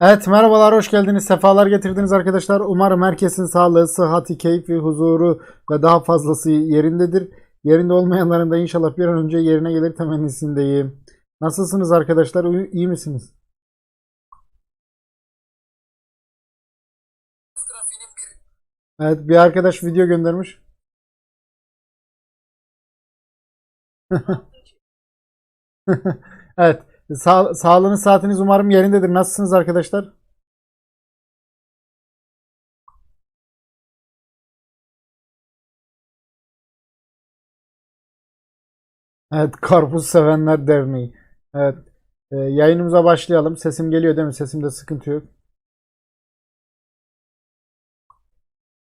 Evet merhabalar hoş geldiniz. Sefalar getirdiniz arkadaşlar. Umarım herkesin sağlığı, sıhhati, keyfi, huzuru ve daha fazlası yerindedir. Yerinde olmayanların da inşallah bir an önce yerine gelir temennisindeyim. Nasılsınız arkadaşlar? İyi misiniz? Evet bir arkadaş video göndermiş. Evet. Sağ, sağlığınız saatiniz umarım yerindedir. Nasılsınız arkadaşlar? Evet, Karpuz Sevenler Derneği. Evet. e, yayınımıza başlayalım. Sesim geliyor değil mi? Sesimde sıkıntı yok.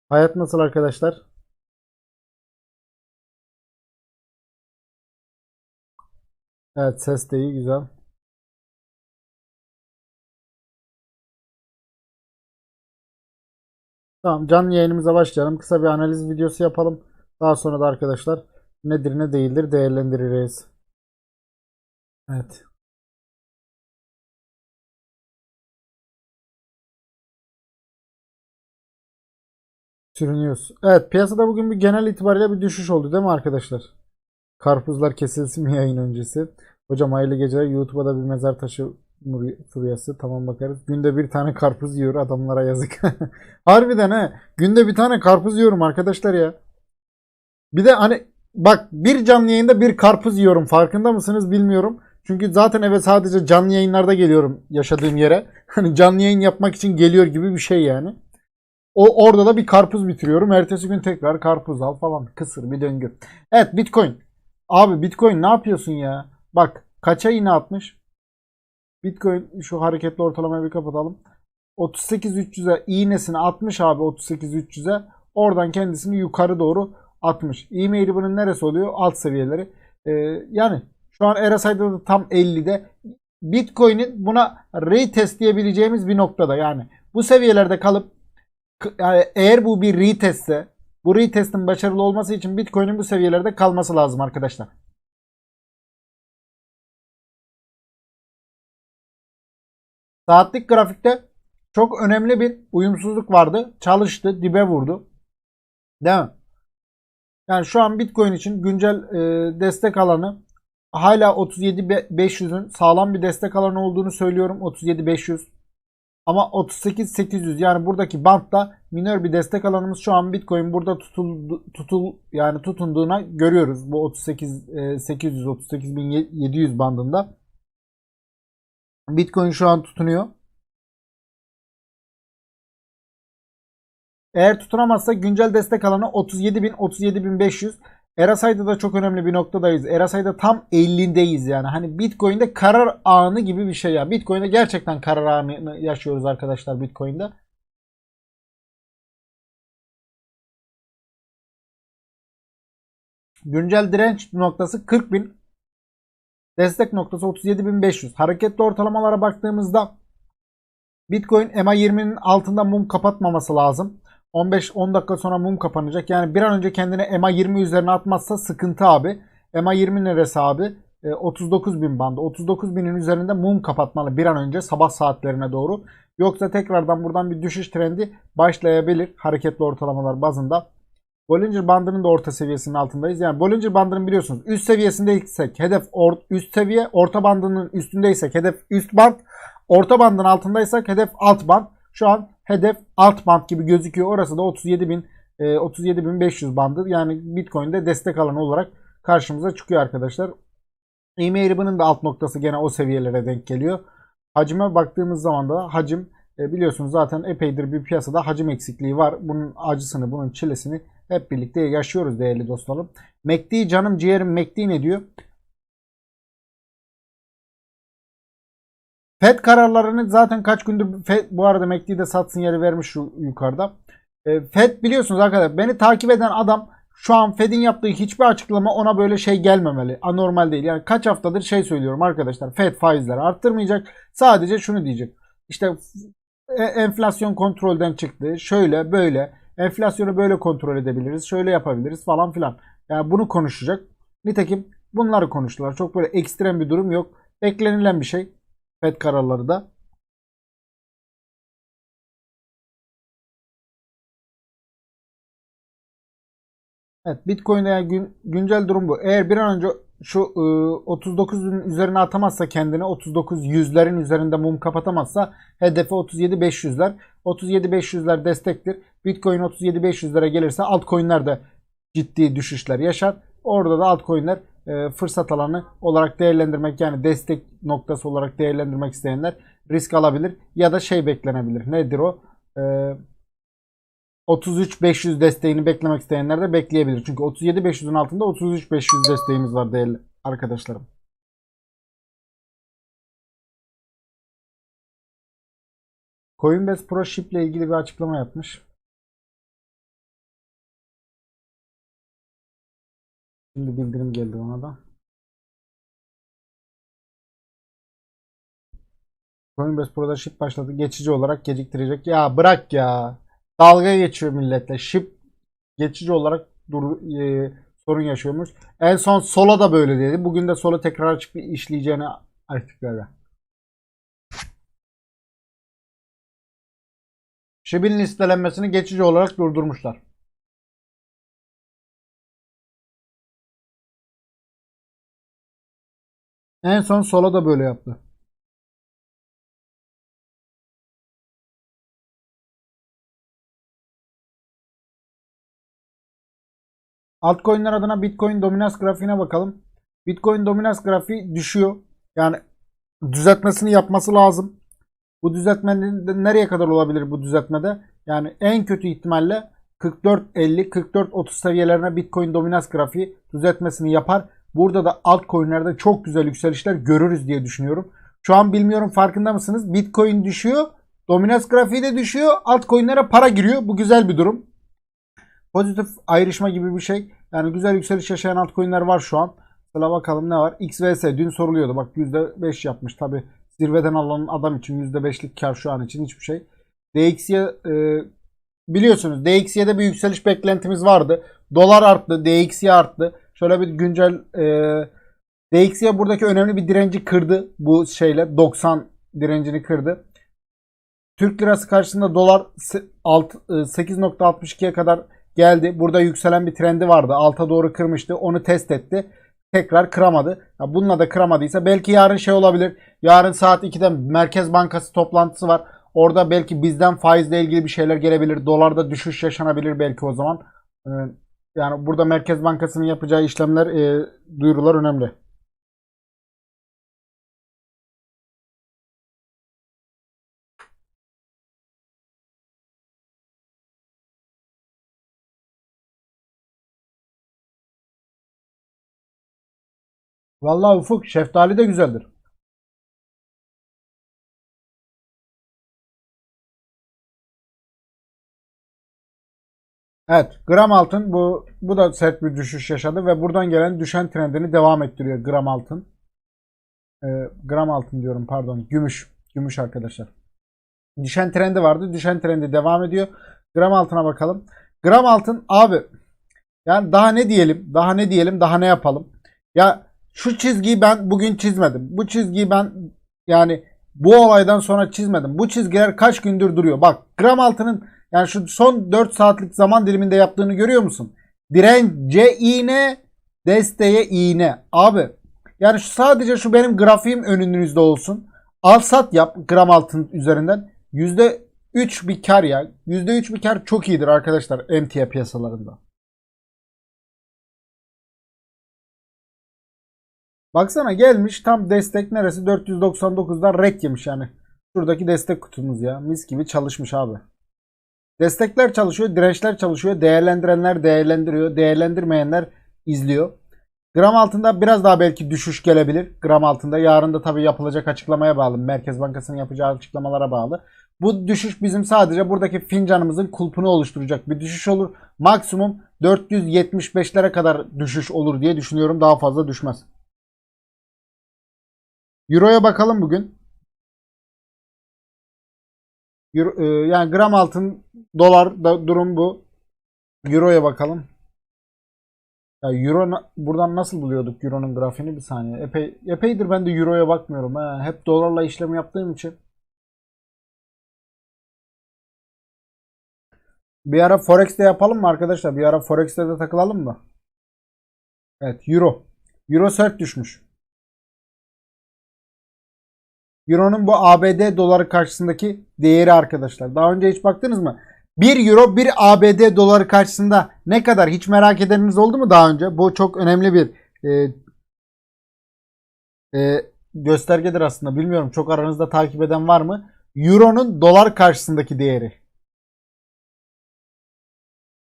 Hayat nasıl arkadaşlar? Evet, ses de iyi, güzel. Tamam, canlı yayınımıza başlayalım. Kısa bir analiz videosu yapalım. Daha sonra da arkadaşlar nedir ne değildir değerlendiririz. Evet. Sürünüyoruz. Evet piyasada bugün bir genel itibariyle bir düşüş oldu değil mi arkadaşlar? Karpuzlar kesilsin mi yayın öncesi? Hocam hayırlı geceler. YouTube'a da bir mezar taşı furyası. Tamam bakarız. Günde bir tane karpuz yiyor adamlara yazık. Harbiden he. Günde bir tane karpuz yiyorum arkadaşlar ya. Bir de hani bak bir canlı yayında bir karpuz yiyorum. Farkında mısınız bilmiyorum. Çünkü zaten eve sadece canlı yayınlarda geliyorum yaşadığım yere. Hani canlı yayın yapmak için geliyor gibi bir şey yani. O orada da bir karpuz bitiriyorum. Ertesi gün tekrar karpuz al falan. Kısır bir döngü. Evet Bitcoin. Abi Bitcoin ne yapıyorsun ya? Bak kaça yine atmış? Bitcoin şu hareketli ortalamayı bir kapatalım. 38.300'e iğnesini atmış abi 38.300'e. Oradan kendisini yukarı doğru atmış. E-mail bunun neresi oluyor? Alt seviyeleri. Ee, yani şu an RSI'da da tam 50'de. Bitcoin'in buna retest diyebileceğimiz bir noktada. Yani bu seviyelerde kalıp yani eğer bu bir retestse bu retestin başarılı olması için Bitcoin'in bu seviyelerde kalması lazım arkadaşlar. Saatlik grafikte çok önemli bir uyumsuzluk vardı. Çalıştı, dibe vurdu. Değil mi? Yani şu an Bitcoin için güncel e, destek alanı hala 37.500'ün sağlam bir destek alanı olduğunu söylüyorum. 37.500 ama 38.800 yani buradaki bantta minör bir destek alanımız şu an Bitcoin burada tutuldu, tutul yani tutunduğuna görüyoruz. Bu 38.800 38.700 bandında. Bitcoin şu an tutunuyor. Eğer tutunamazsa güncel destek alanı 37.000 37.500. RSI'da da çok önemli bir noktadayız. RSI'da tam 50'deyiz yani. Hani Bitcoin'de karar anı gibi bir şey ya. Bitcoin'de gerçekten karar anını yaşıyoruz arkadaşlar Bitcoin'de. Güncel direnç noktası 40.000. Destek noktası 37.500. Hareketli ortalamalara baktığımızda Bitcoin MA20'nin altında mum kapatmaması lazım. 15-10 dakika sonra mum kapanacak. Yani bir an önce kendini MA20 üzerine atmazsa sıkıntı abi. MA20 neresi abi? E, 39 bin bandı. 39 binin üzerinde mum kapatmalı bir an önce sabah saatlerine doğru. Yoksa tekrardan buradan bir düşüş trendi başlayabilir hareketli ortalamalar bazında. Bollinger bandının da orta seviyesinin altındayız. Yani Bollinger bandının biliyorsunuz üst seviyesindeysek hedef or, üst seviye, orta bandının üstündeysek hedef üst band, orta bandın altındaysak hedef alt band. Şu an hedef alt band gibi gözüküyor. Orası da 37.000 e, 37.500 bandı. Yani Bitcoin'de destek alanı olarak karşımıza çıkıyor arkadaşlar. E-mail ribbon'ın da alt noktası gene o seviyelere denk geliyor. Hacime baktığımız zaman da hacim e, biliyorsunuz zaten epeydir bir piyasada hacim eksikliği var. Bunun acısını, bunun çilesini hep birlikte yaşıyoruz değerli dostlarım. MACD canım ciğerim MACD ne diyor? FED kararlarını zaten kaç gündür FED, bu arada MACD'de sat sinyali vermiş şu yukarıda. E, FED biliyorsunuz arkadaşlar beni takip eden adam şu an Fed'in yaptığı hiçbir açıklama ona böyle şey gelmemeli. Anormal değil. Yani kaç haftadır şey söylüyorum arkadaşlar. Fed faizleri arttırmayacak. Sadece şunu diyecek. İşte e, enflasyon kontrolden çıktı. Şöyle böyle. Enflasyonu böyle kontrol edebiliriz. Şöyle yapabiliriz falan filan. Yani bunu konuşacak. Nitekim bunları konuştular. Çok böyle ekstrem bir durum yok. Beklenilen bir şey. FED kararları da. Evet Bitcoin'de yani gün, güncel durum bu. Eğer bir an önce şu e, 39'un üzerine atamazsa kendini 39 yüzlerin üzerinde mum kapatamazsa hedefi 37 500'ler. 37 500'ler destektir. Bitcoin 37 500'lere gelirse altcoin'ler de ciddi düşüşler yaşar. Orada da altcoin'ler e, fırsat alanı olarak değerlendirmek yani destek noktası olarak değerlendirmek isteyenler risk alabilir ya da şey beklenebilir. Nedir o? E, 33-500 desteğini beklemek isteyenler de bekleyebilir. Çünkü 37-500'ün altında 33-500 desteğimiz var değerli arkadaşlarım. Coinbase Pro Ship ile ilgili bir açıklama yapmış. Şimdi bildirim geldi ona da. Coinbase Pro'da ship başladı. Geçici olarak geciktirecek. Ya bırak ya. Dalga geçiyor milletle. Ship geçici olarak dur, e, sorun yaşıyormuş. En son Sola da böyle dedi. Bugün de Sola tekrar açıp işleyeceğini açıkladı. Ship'in listelenmesini geçici olarak durdurmuşlar. En son Sola da böyle yaptı. Altcoin'ler adına Bitcoin dominans grafiğine bakalım. Bitcoin dominans grafiği düşüyor. Yani düzeltmesini yapması lazım. Bu düzeltmenin de nereye kadar olabilir bu düzeltmede? Yani en kötü ihtimalle 44-50, 44-30 seviyelerine Bitcoin dominans grafiği düzeltmesini yapar. Burada da altcoin'lerde çok güzel yükselişler görürüz diye düşünüyorum. Şu an bilmiyorum farkında mısınız? Bitcoin düşüyor. Dominans grafiği de düşüyor. Altcoin'lere para giriyor. Bu güzel bir durum. Pozitif ayrışma gibi bir şey. Yani güzel yükseliş yaşayan altcoin'ler var şu an. Mesela bakalım ne var? XVS dün soruluyordu. Bak %5 yapmış. Tabi zirveden alan adam için %5'lik kar şu an için hiçbir şey. DXY e, biliyorsunuz DXY'de bir yükseliş beklentimiz vardı. Dolar arttı. DXY arttı. Şöyle bir güncel e, DXY buradaki önemli bir direnci kırdı. Bu şeyle 90 direncini kırdı. Türk lirası karşısında dolar se- alt- e, 8.62'ye kadar geldi. Burada yükselen bir trendi vardı. Alta doğru kırmıştı. Onu test etti. Tekrar kıramadı. Ya bununla da kıramadıysa belki yarın şey olabilir. Yarın saat 2'de Merkez Bankası toplantısı var. Orada belki bizden faizle ilgili bir şeyler gelebilir. Dolarda düşüş yaşanabilir belki o zaman. Ee, Yani burada Merkez Bankası'nın yapacağı işlemler, e, duyurular önemli. Vallahi Ufuk, şeftali de güzeldir. Evet, gram altın bu bu da sert bir düşüş yaşadı ve buradan gelen düşen trendini devam ettiriyor gram altın. Ee, gram altın diyorum pardon, gümüş. Gümüş arkadaşlar. Düşen trendi vardı. Düşen trendi devam ediyor. Gram altına bakalım. Gram altın abi yani daha ne diyelim? Daha ne diyelim? Daha ne yapalım? Ya şu çizgiyi ben bugün çizmedim. Bu çizgiyi ben yani bu olaydan sonra çizmedim. Bu çizgiler kaç gündür duruyor. Bak gram altının yani şu son 4 saatlik zaman diliminde yaptığını görüyor musun? Dirence iğne, desteğe iğne. Abi yani şu, sadece şu benim grafiğim önünüzde olsun. Al sat yap gram altın üzerinden. %3 bir kar ya. %3 bir kar çok iyidir arkadaşlar emtia piyasalarında. Baksana gelmiş tam destek neresi 499'dan rek yemiş yani. Şuradaki destek kutumuz ya. Mis gibi çalışmış abi. Destekler çalışıyor, dirençler çalışıyor. Değerlendirenler değerlendiriyor. Değerlendirmeyenler izliyor. Gram altında biraz daha belki düşüş gelebilir. Gram altında yarın da tabii yapılacak açıklamaya bağlı. Merkez Bankası'nın yapacağı açıklamalara bağlı. Bu düşüş bizim sadece buradaki fincanımızın kulpunu oluşturacak bir düşüş olur. Maksimum 475'lere kadar düşüş olur diye düşünüyorum. Daha fazla düşmez. Euro'ya bakalım bugün. Euro- e, yani gram altın, dolar da durum bu. Euro'ya bakalım. Ya Euro buradan nasıl buluyorduk Euro'nun grafiğini bir saniye. Epey epeydir ben de Euro'ya bakmıyorum ha. Hep dolarla işlem yaptığım için. Bir ara Forex'te yapalım mı arkadaşlar? Bir ara Forex'te de takılalım mı? Evet Euro. Euro sert düşmüş. Euro'nun bu ABD doları karşısındaki değeri arkadaşlar. Daha önce hiç baktınız mı? 1 Euro 1 ABD doları karşısında ne kadar hiç merak edeniniz oldu mu daha önce? Bu çok önemli bir e, e, göstergedir aslında. Bilmiyorum çok aranızda takip eden var mı? Euro'nun dolar karşısındaki değeri.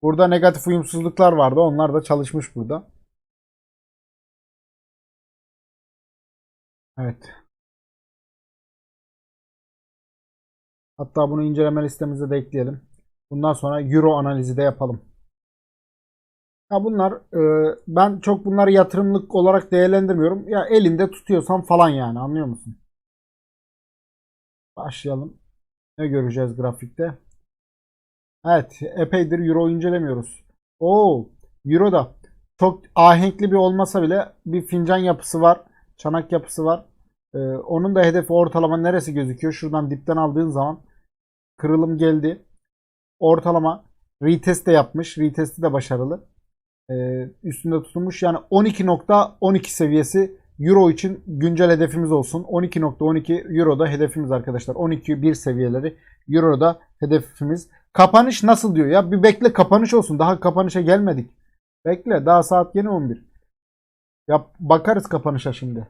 Burada negatif uyumsuzluklar vardı. Onlar da çalışmış burada. Evet. Hatta bunu inceleme listemize de ekleyelim. Bundan sonra Euro analizi de yapalım. Ya bunlar e, ben çok bunları yatırımlık olarak değerlendirmiyorum. Ya elinde tutuyorsan falan yani anlıyor musun? Başlayalım. Ne göreceğiz grafikte? Evet, epeydir Euro incelemiyoruz. Oo, Euro da çok ahenkli bir olmasa bile bir fincan yapısı var. Çanak yapısı var. Ee, onun da hedefi ortalama neresi gözüküyor? Şuradan dipten aldığın zaman kırılım geldi. Ortalama retest de yapmış. Retesti de başarılı. Ee, üstünde tutulmuş. Yani 12.12 seviyesi Euro için güncel hedefimiz olsun. 12.12 Euro'da hedefimiz arkadaşlar. 12.1 seviyeleri Euro'da hedefimiz. Kapanış nasıl diyor ya? Bir bekle kapanış olsun. Daha kapanışa gelmedik. Bekle. Daha saat yeni 11. Ya bakarız kapanışa şimdi.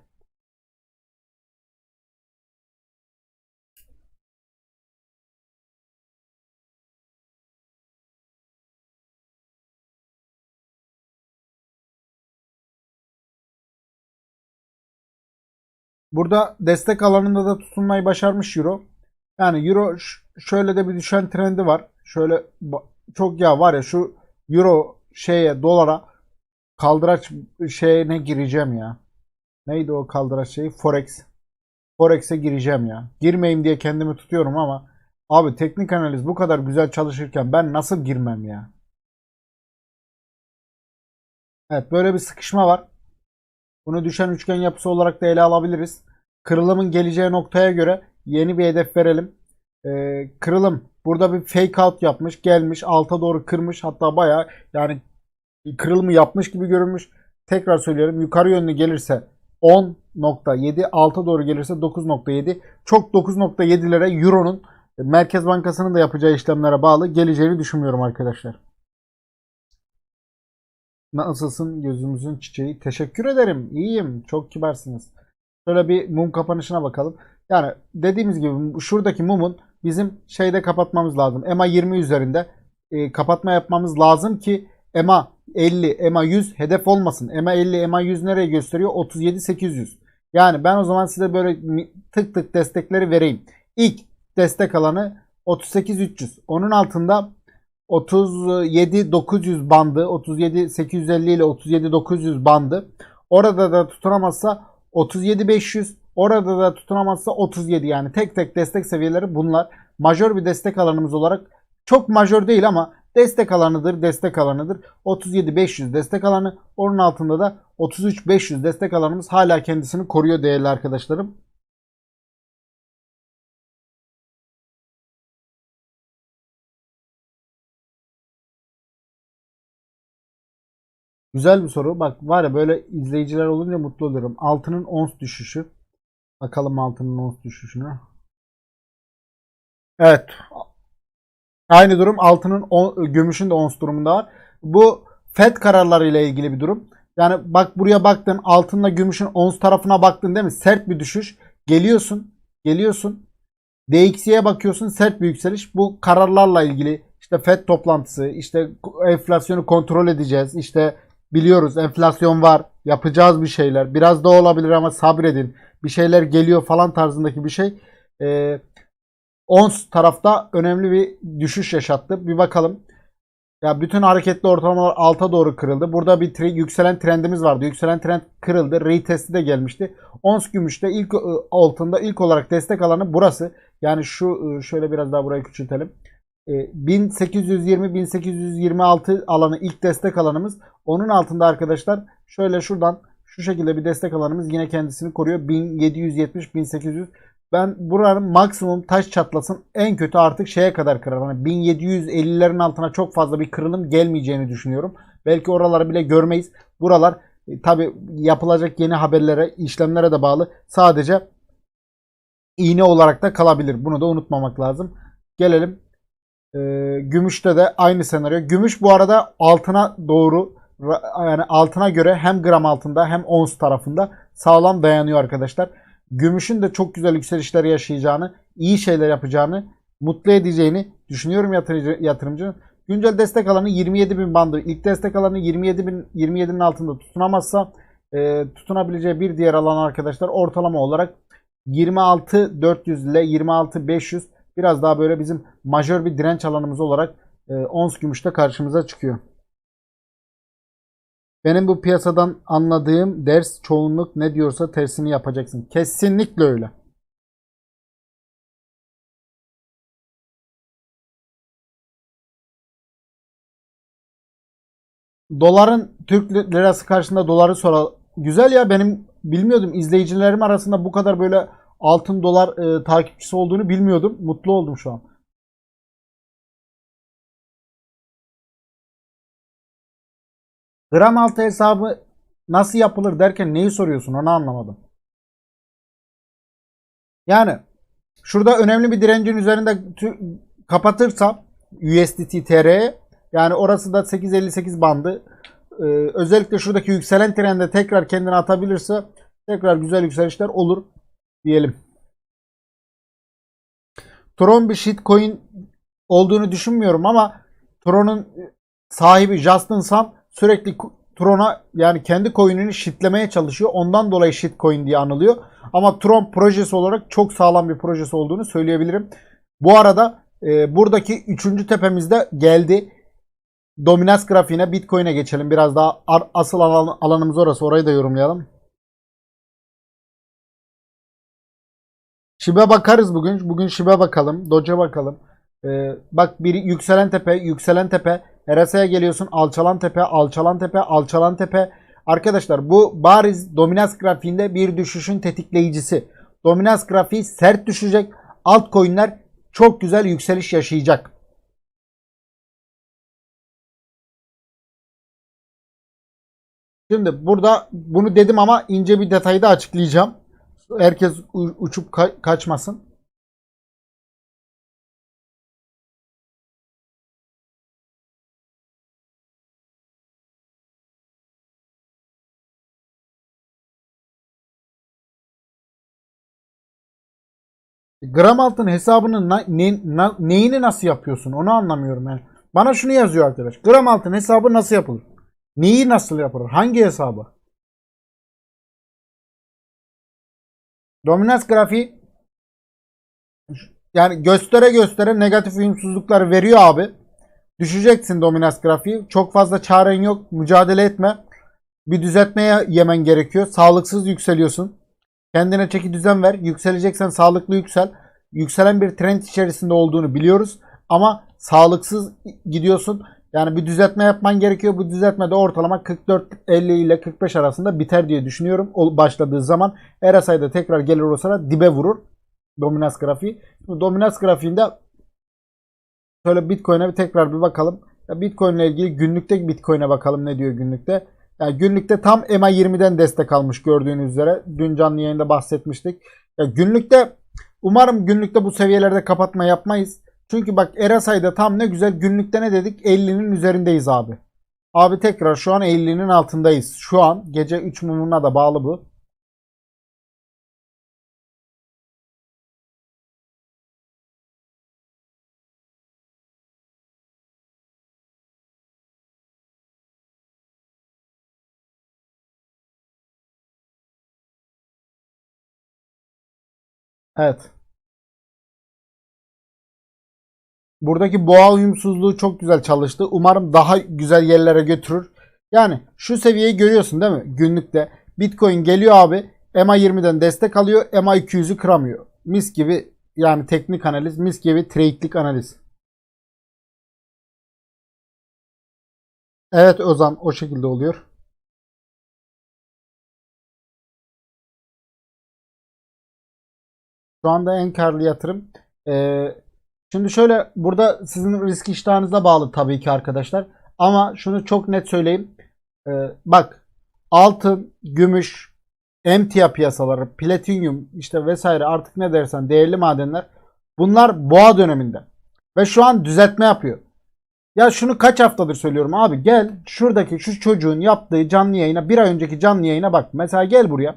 Burada destek alanında da tutunmayı başarmış Euro. Yani Euro şöyle de bir düşen trendi var. Şöyle çok ya var ya şu Euro şeye dolara kaldıraç şeyine gireceğim ya. Neydi o kaldıraç şeyi? Forex. Forex'e gireceğim ya. Girmeyeyim diye kendimi tutuyorum ama abi teknik analiz bu kadar güzel çalışırken ben nasıl girmem ya? Evet böyle bir sıkışma var. Bunu düşen üçgen yapısı olarak da ele alabiliriz. Kırılımın geleceği noktaya göre yeni bir hedef verelim. Ee, kırılım burada bir fake out yapmış. Gelmiş alta doğru kırmış. Hatta baya yani kırılımı yapmış gibi görünmüş. Tekrar söylüyorum yukarı yönlü gelirse 10.7 alta doğru gelirse 9.7 çok 9.7'lere Euro'nun Merkez Bankası'nın da yapacağı işlemlere bağlı geleceğini düşünmüyorum arkadaşlar. Nasılsın gözümüzün çiçeği? Teşekkür ederim. İyiyim. Çok kibarsınız. Şöyle bir mum kapanışına bakalım. Yani dediğimiz gibi şuradaki mumun bizim şeyde kapatmamız lazım. EMA 20 üzerinde e, kapatma yapmamız lazım ki EMA 50, EMA 100 hedef olmasın. EMA 50, EMA 100 nereye gösteriyor? 37 800. Yani ben o zaman size böyle tık tık destekleri vereyim. İlk destek alanı 38 300. Onun altında 37 900 bandı, 37 850 ile 37 900 bandı. Orada da tutunamazsa 37 500, orada da tutunamazsa 37 yani tek tek destek seviyeleri bunlar. Majör bir destek alanımız olarak çok majör değil ama destek alanıdır, destek alanıdır. 37 500 destek alanı, onun altında da 33 500 destek alanımız hala kendisini koruyor değerli arkadaşlarım. Güzel bir soru. Bak var ya böyle izleyiciler olunca mutlu oluyorum. Altının ons düşüşü. Bakalım altının ons düşüşüne. Evet. Aynı durum altının on, gümüşün de ons durumunda var. Bu FED kararları ile ilgili bir durum. Yani bak buraya baktın altınla gümüşün ons tarafına baktın değil mi? Sert bir düşüş. Geliyorsun. Geliyorsun. DXY'ye bakıyorsun sert bir yükseliş. Bu kararlarla ilgili işte FED toplantısı, işte enflasyonu kontrol edeceğiz, işte Biliyoruz enflasyon var. Yapacağız bir şeyler. Biraz da olabilir ama sabredin. Bir şeyler geliyor falan tarzındaki bir şey. Ee, ONS tarafta önemli bir düşüş yaşattı. Bir bakalım. Ya bütün hareketli ortalamalar alta doğru kırıldı. Burada bir tre yükselen trendimiz vardı. Yükselen trend kırıldı. Retesti de gelmişti. Ons gümüşte ilk ıı, altında ilk olarak destek alanı burası. Yani şu ıı, şöyle biraz daha burayı küçültelim. 1820-1826 e, alanı ilk destek alanımız. Onun altında arkadaşlar şöyle şuradan şu şekilde bir destek alanımız yine kendisini koruyor. 1770-1800 Ben buranın maksimum taş çatlasın en kötü artık şeye kadar kırar. Hani 1750'lerin altına çok fazla bir kırılım gelmeyeceğini düşünüyorum. Belki oraları bile görmeyiz. Buralar e, tabi yapılacak yeni haberlere, işlemlere de bağlı. Sadece iğne olarak da kalabilir. Bunu da unutmamak lazım. Gelelim. E, gümüşte de aynı senaryo. Gümüş bu arada altına doğru yani altına göre hem gram altında hem ons tarafında sağlam dayanıyor arkadaşlar. Gümüşün de çok güzel yükselişler yaşayacağını, iyi şeyler yapacağını, mutlu edeceğini düşünüyorum yatırıcı, yatırımcının. Güncel destek alanı 27 bin bandı. İlk destek alanı 27 bin 27'nin altında tutunamazsa e, tutunabileceği bir diğer alan arkadaşlar ortalama olarak 26 400 ile 26 500 biraz daha böyle bizim majör bir direnç alanımız olarak e, ons gümüşte karşımıza çıkıyor. Benim bu piyasadan anladığım ders çoğunluk ne diyorsa tersini yapacaksın. Kesinlikle öyle. Doların Türk lirası karşısında doları sonra güzel ya benim bilmiyordum izleyicilerim arasında bu kadar böyle altın dolar e, takipçisi olduğunu bilmiyordum. Mutlu oldum şu an. Gram altı hesabı nasıl yapılır derken neyi soruyorsun onu anlamadım. Yani şurada önemli bir direncin üzerinde kapatırsam USDT TR'ye yani orası da 8.58 bandı. Ee, özellikle şuradaki yükselen trende tekrar kendini atabilirse tekrar güzel yükselişler olur diyelim. Tron bir shitcoin olduğunu düşünmüyorum ama Tron'un sahibi Justin Sun sürekli Tron'a yani kendi coin'ini shitlemeye çalışıyor. Ondan dolayı shitcoin diye anılıyor. Ama Tron projesi olarak çok sağlam bir projesi olduğunu söyleyebilirim. Bu arada e, buradaki üçüncü tepemizde geldi. Dominans grafiğine Bitcoin'e geçelim. Biraz daha asıl alan, alanımız orası. Orayı da yorumlayalım. Shiba bakarız bugün. Bugün Shiba bakalım. Doge'a bakalım. Ee, bak bir yükselen tepe, yükselen tepe. RSI'ye geliyorsun. Alçalan tepe, alçalan tepe, alçalan tepe. Arkadaşlar bu bariz dominans grafiğinde bir düşüşün tetikleyicisi. Dominans grafiği sert düşecek. Altcoin'ler çok güzel yükseliş yaşayacak. Şimdi burada bunu dedim ama ince bir detayı da açıklayacağım. Herkes uçup ka- kaçmasın. Gram altın hesabının na- ne- neyini nasıl yapıyorsun onu anlamıyorum yani. Bana şunu yazıyor arkadaş. Gram altın hesabı nasıl yapılır? Neyi nasıl yapılır? Hangi hesabı? Dominans grafiği yani göstere göstere negatif uyumsuzluklar veriyor abi. Düşeceksin dominans grafiği. Çok fazla çaren yok. Mücadele etme. Bir düzeltmeye yemen gerekiyor. Sağlıksız yükseliyorsun. Kendine çeki düzen ver. Yükseleceksen sağlıklı yüksel. Yükselen bir trend içerisinde olduğunu biliyoruz. Ama sağlıksız gidiyorsun. Yani bir düzeltme yapman gerekiyor. Bu düzeltme de ortalama 44-50 ile 45 arasında biter diye düşünüyorum. O başladığı zaman RSI'de tekrar gelir o sıra dibe vurur. Dominans grafiği. Bu dominans grafiğinde şöyle Bitcoin'e bir tekrar bir bakalım. Bitcoin ile ilgili günlükte Bitcoin'e bakalım ne diyor günlükte. Yani günlükte tam EMA 20'den destek almış gördüğünüz üzere. Dün canlı yayında bahsetmiştik. Ya günlükte umarım günlükte bu seviyelerde kapatma yapmayız. Çünkü bak RSI'de tam ne güzel günlükte ne dedik 50'nin üzerindeyiz abi. Abi tekrar şu an 50'nin altındayız. Şu an gece 3 mumuna da bağlı bu. Evet. Buradaki boğa uyumsuzluğu çok güzel çalıştı. Umarım daha güzel yerlere götürür. Yani şu seviyeyi görüyorsun değil mi? Günlükte Bitcoin geliyor abi. EMA 20'den destek alıyor. EMA 200'ü kıramıyor. Mis gibi yani teknik analiz, mis gibi trade'lik analiz. Evet Ozan o şekilde oluyor. Şu anda en karlı yatırım. Ee, şimdi şöyle burada sizin risk iştahınıza bağlı tabii ki arkadaşlar. Ama şunu çok net söyleyeyim. Ee, bak altın, gümüş, emtia piyasaları, platinyum işte vesaire artık ne dersen değerli madenler bunlar boğa döneminde. Ve şu an düzeltme yapıyor. Ya şunu kaç haftadır söylüyorum abi gel şuradaki şu çocuğun yaptığı canlı yayına bir ay önceki canlı yayına bak. Mesela gel buraya.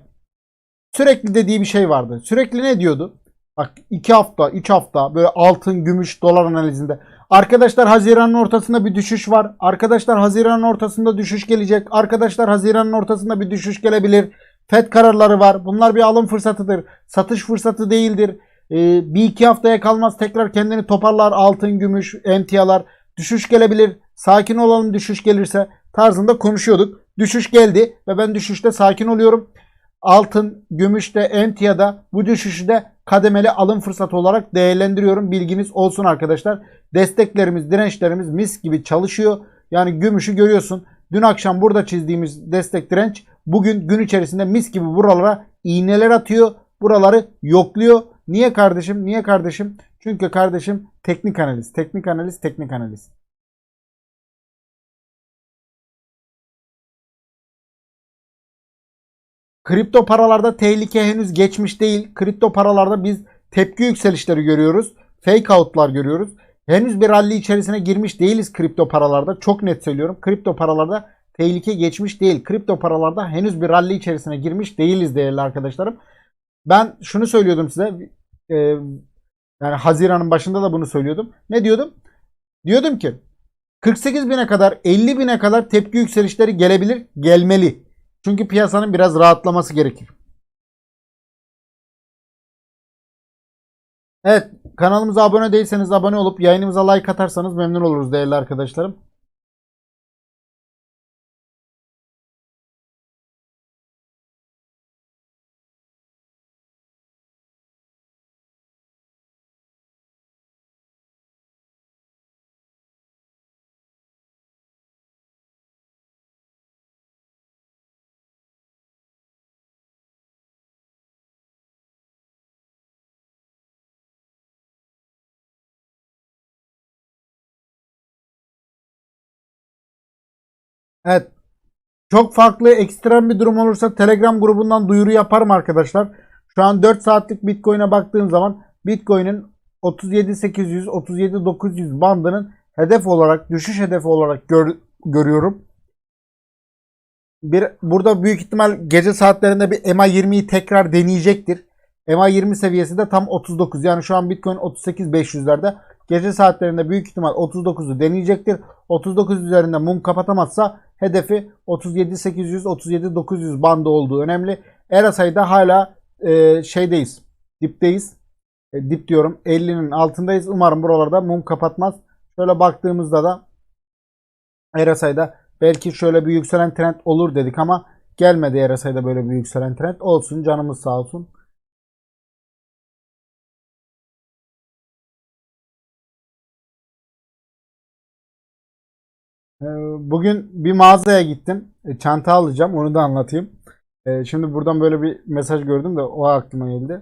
Sürekli dediği bir şey vardı. Sürekli ne diyordu? Bak 2 hafta 3 hafta böyle altın gümüş dolar analizinde. Arkadaşlar Haziran'ın ortasında bir düşüş var. Arkadaşlar Haziran'ın ortasında düşüş gelecek. Arkadaşlar Haziran'ın ortasında bir düşüş gelebilir. FED kararları var. Bunlar bir alım fırsatıdır. Satış fırsatı değildir. Ee, bir iki haftaya kalmaz tekrar kendini toparlar altın, gümüş, emtialar. Düşüş gelebilir. Sakin olalım düşüş gelirse tarzında konuşuyorduk. Düşüş geldi ve ben düşüşte sakin oluyorum. Altın, gümüşte, emtiada bu düşüşü de kademeli alım fırsatı olarak değerlendiriyorum. Bilginiz olsun arkadaşlar. Desteklerimiz, dirençlerimiz mis gibi çalışıyor. Yani gümüşü görüyorsun. Dün akşam burada çizdiğimiz destek direnç bugün gün içerisinde mis gibi buralara iğneler atıyor. Buraları yokluyor. Niye kardeşim? Niye kardeşim? Çünkü kardeşim teknik analiz, teknik analiz, teknik analiz. Kripto paralarda tehlike henüz geçmiş değil. Kripto paralarda biz tepki yükselişleri görüyoruz. Fake out'lar görüyoruz. Henüz bir rally içerisine girmiş değiliz kripto paralarda. Çok net söylüyorum. Kripto paralarda tehlike geçmiş değil. Kripto paralarda henüz bir rally içerisine girmiş değiliz değerli arkadaşlarım. Ben şunu söylüyordum size. e, yani Haziran'ın başında da bunu söylüyordum. Ne diyordum? Diyordum ki 48 bine kadar 50 bine kadar tepki yükselişleri gelebilir, gelmeli. Çünkü piyasanın biraz rahatlaması gerekir. Evet kanalımıza abone değilseniz abone olup yayınımıza like atarsanız memnun oluruz değerli arkadaşlarım. Evet. Çok farklı ekstrem bir durum olursa Telegram grubundan duyuru yaparım arkadaşlar. Şu an 4 saatlik Bitcoin'e baktığım zaman Bitcoin'in 37800 37900 bandının hedef olarak düşüş hedefi olarak gör- görüyorum. Bir burada büyük ihtimal gece saatlerinde bir MA20'yi tekrar deneyecektir. MA20 seviyesi de tam 39. Yani şu an Bitcoin 38.500'lerde. Gece saatlerinde büyük ihtimal 39'u deneyecektir. 39 üzerinde mum kapatamazsa hedefi 37.800 37.900 bandı olduğu önemli. RSI'da hala e, şeydeyiz. Dipteyiz. E, dip diyorum. 50'nin altındayız. Umarım buralarda mum kapatmaz. Şöyle baktığımızda da RSI'da belki şöyle bir yükselen trend olur dedik ama gelmedi RSI'da böyle bir yükselen trend. Olsun canımız sağ olsun. Bugün bir mağazaya gittim. E, Çanta alacağım. Onu da anlatayım. Ee, Şimdi buradan böyle bir mesaj gördüm de o aklıma geldi.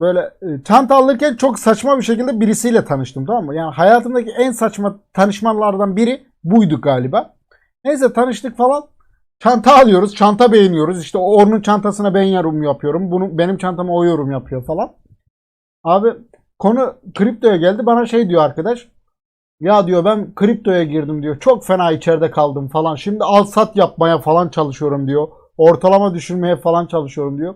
Böyle e, çanta alırken çok saçma bir şekilde birisiyle tanıştım tamam mı? Yani hayatımdaki en saçma tanışmalardan biri buydu galiba. Neyse tanıştık falan. Çanta alıyoruz. Çanta beğeniyoruz. İşte onun çantasına ben yorum yapıyorum. Bunu, benim çantama o yorum yapıyor falan. Abi konu kriptoya geldi. Bana şey diyor arkadaş. Ya diyor ben kriptoya girdim diyor. Çok fena içeride kaldım falan. Şimdi al sat yapmaya falan çalışıyorum diyor. Ortalama düşürmeye falan çalışıyorum diyor.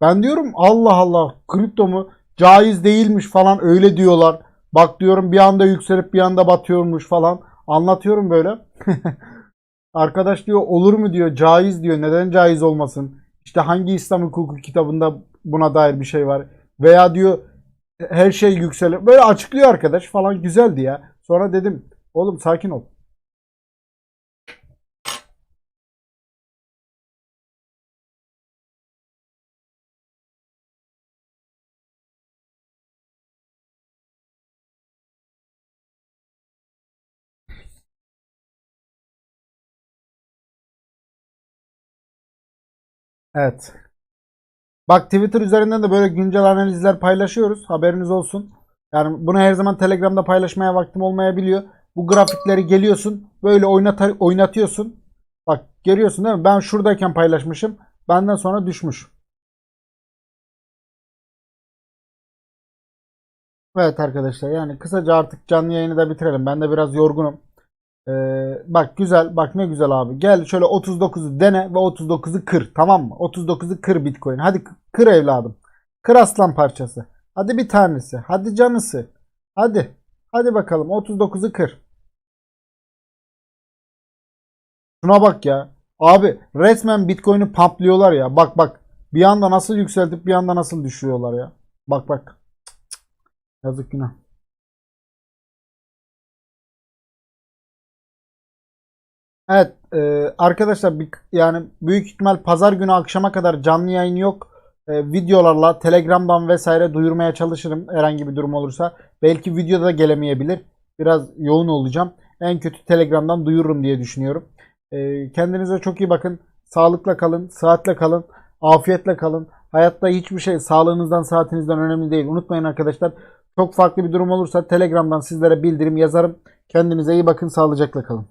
Ben diyorum Allah Allah kripto mu caiz değilmiş falan öyle diyorlar. Bak diyorum bir anda yükselip bir anda batıyormuş falan. Anlatıyorum böyle. Arkadaş diyor olur mu diyor caiz diyor. Neden caiz olmasın? İşte hangi İslam hukuku kitabında buna dair bir şey var. Veya diyor her şey yükselir. Böyle açıklıyor arkadaş falan güzeldi ya. Sonra dedim oğlum sakin ol. Evet. Bak Twitter üzerinden de böyle güncel analizler paylaşıyoruz. Haberiniz olsun. Yani bunu her zaman Telegram'da paylaşmaya vaktim olmayabiliyor. Bu grafikleri geliyorsun. Böyle oynatar, oynatıyorsun. Bak görüyorsun değil mi? Ben şuradayken paylaşmışım. Benden sonra düşmüş. Evet arkadaşlar yani kısaca artık canlı yayını da bitirelim. Ben de biraz yorgunum. Ee, bak güzel bak ne güzel abi. Gel şöyle 39'u dene ve 39'u kır tamam mı? 39'u kır Bitcoin. Hadi kır evladım. Kır aslan parçası. Hadi bir tanesi. Hadi canısı. Hadi. Hadi bakalım 39'u kır. Şuna bak ya. Abi resmen Bitcoin'i pumplıyorlar ya. Bak bak. Bir anda nasıl yükseltip bir anda nasıl düşürüyorlar ya. Bak bak. Cık. Yazık günah. Evet e, arkadaşlar yani büyük ihtimal pazar günü akşama kadar canlı yayın yok. E, videolarla Telegram'dan vesaire duyurmaya çalışırım herhangi bir durum olursa. Belki videoda gelemeyebilir. Biraz yoğun olacağım. En kötü Telegram'dan duyururum diye düşünüyorum. E, kendinize çok iyi bakın. Sağlıkla kalın, sıhhatle kalın, afiyetle kalın. Hayatta hiçbir şey sağlığınızdan, saatinizden önemli değil. Unutmayın arkadaşlar. Çok farklı bir durum olursa Telegram'dan sizlere bildirim yazarım. Kendinize iyi bakın, sağlıcakla kalın.